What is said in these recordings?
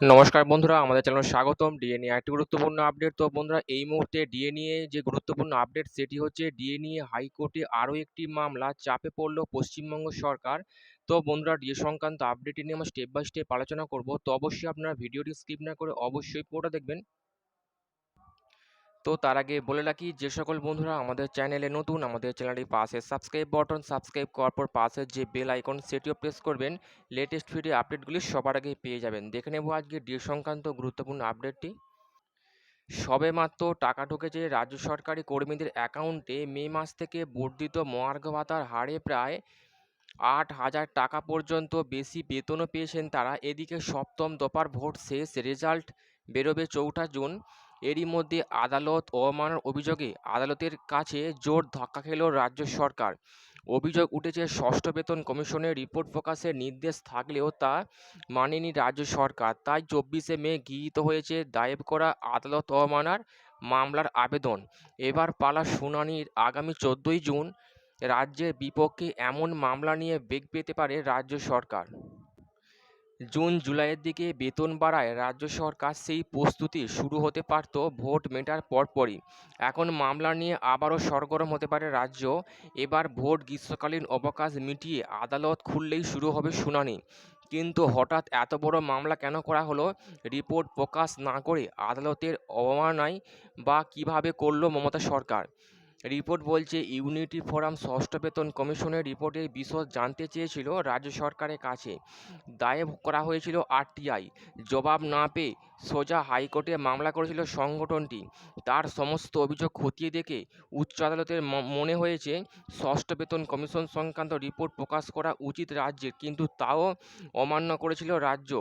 নমস্কার বন্ধুরা, আমাদের চ্যানেল স্বাগতম। ডিএ নিয়ে একটি গুরুত্বপূর্ণ আপডেট তো বন্ধুরা, এই মুহূর্তে ডিএ নিয়ে যে গুরুত্বপূর্ণ আপডেট সেটি হচ্ছে ডিএ নিয়ে হাইকোর্টে আরও একটি মামলা চাপে পড়ল পশ্চিমবঙ্গ সরকার। তো বন্ধুরা ডিএ সংক্রান্ত আপডেট নিয়ে আমরা স্টেপ বাই স্টেপ আলোচনা করব। তো অবশ্যই আপনারা ভিডিওটি স্কিপ না করে অবশ্যই পুরোটা দেখবেন। তো তার আগে বলে রাখি, যে সকল বন্ধুরা আমাদের চ্যানেলে নতুন, আমাদের চ্যানেলটি পাশে সাবস্ক্রাইব বটন সাবস্ক্রাইব করার পর পাশে যে বেল আইকন সেটিও প্রেস করবেন। লেটেস্ট ভিডিও আপডেটগুলি সবার আগে পেয়ে যাবেন। দেখে নেব আজকে ডিএ সংক্রান্ত গুরুত্বপূর্ণ আপডেটটি সবে মাত্র টাকা ঢুকেছে রাজ্য সরকারি কর্মীদের অ্যাকাউন্টে মে মাস থেকে বর্ধিত মহার্ঘ ভাতার হারে প্রায় আট হাজার টাকা পর্যন্ত বেশি বেতনও পেয়েছেন তারা। এদিকে সপ্তম দফার ভোট শেষ রেজাল্ট বেরোবে চৌঠা জুন। এরই মধ্যে আদালত অবমাননার অভিযোগে আদালতের কাছে জোর ধাক্কা খেল রাজ্য সরকার। অভিযোগ উঠেছে, ষষ্ঠ বেতন কমিশনের রিপোর্ট প্রকাশের নির্দেশ থাকলেও তা মানেনি রাজ্য সরকার। তাই চব্বিশে মে গৃহীত হয়েছে দায়ের করা আদালত অবমাননার মামলার আবেদন। এবার পালা শুনানির আগামী চোদ্দোই জুন রাজ্যের বিপক্ষে এমন মামলা নিয়ে বেগ পেতে পারে রাজ্য সরকার। জুন, জুলাইয়ের দিকে বেতন বাড়ায় রাজ্য সরকার সেই প্রস্তুতি শুরু হতে পারত ভোট মেটার পরপরই। এখন মামলা নিয়ে আবারও সরগরম হতে পারে রাজ্য। এবার ভোট গ্রীষ্মকালীন অবকাশ মিটিয়ে আদালত খুললেই শুরু হবে শুনানি। কিন্তু হঠাৎ এত বড় মামলা কেন করা হলো? রিপোর্ট প্রকাশ না করে আদালতের অবমাননায় বা কীভাবে করল মমতা সরকার? রিপোর্ট বলছে, ইউনিটি ফোরাম ষষ্ঠ বেতন কমিশনের রিপোর্টের বিশদ জানতে চেয়েছিল রাজ্য সরকারের কাছে। দায়ের করা হয়েছিল আরটিআই। জবাব না পেয়ে সোজা হাইকোর্টে মামলা করেছিল সংগঠনটি। তার সমস্ত অভিযোগ খতিয়ে দেখে উচ্চ আদালতের মনে হয়েছে, ষষ্ঠ বেতন কমিশন সংক্রান্ত রিপোর্ট প্রকাশ করা উচিত রাজ্যের, কিন্তু তাও অমান্য করেছিল রাজ্য।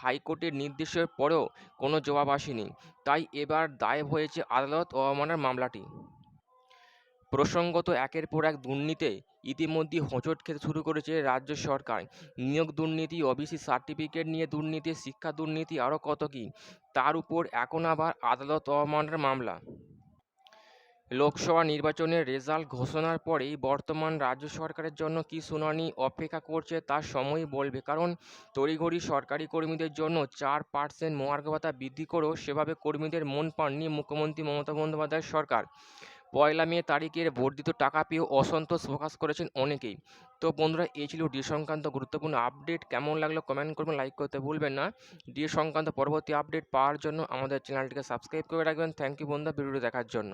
হাইকোর্টের নির্দেশের পরেও কোনো জবাব আসেনি। তাই এবার দায়ের হয়েছে আদালত অবমাননার মামলাটি। প্রসঙ্গত একের পর এক দুর্নীতিতে ইতিমধ্যে হোঁচট খেতে শুরু করেছে রাজ্য সরকার। নিয়োগ দুর্নীতি, ওবিসি সার্টিফিকেট নিয়ে দুর্নীতি, শিক্ষা দুর্নীতি আরও কত কী, তার উপর এখন আবার আদালত অবমাননার মামলা। লোকসভা নির্বাচনের রেজাল্ট ঘোষণার পরেই বর্তমান রাজ্য সরকারের জন্য কী শুনানি অপেক্ষা করছে তার সময়ই বলবে, কারণ তড়িঘড়ি সরকারি কর্মীদের জন্য চার পার্সেন্ট মহার্ঘ ভাতা বৃদ্ধি করেও সেভাবে কর্মীদের মন পাননি মুখ্যমন্ত্রী মমতা বন্দ্যোপাধ্যায়ের সরকার। পয়লা মে তারিখের বর্ধিত টাকা পেয়েও অসন্তোষ প্রকাশ করেছেন অনেকেই। তো বন্ধুরা, এই ছিল ডি সংক্রান্ত গুরুত্বপূর্ণ আপডেট। কেমন লাগল কমেন্ট করবেন লাইক করতে ভুলবেন না। ডি সংক্রান্ত পরবর্তী আপডেট পাওয়ার জন্য আমাদের চ্যানেলটিকে সাবস্ক্রাইব করে রাখবেন। থ্যাংক ইউ বন্ধুরা, ভিডিওটি দেখার জন্য।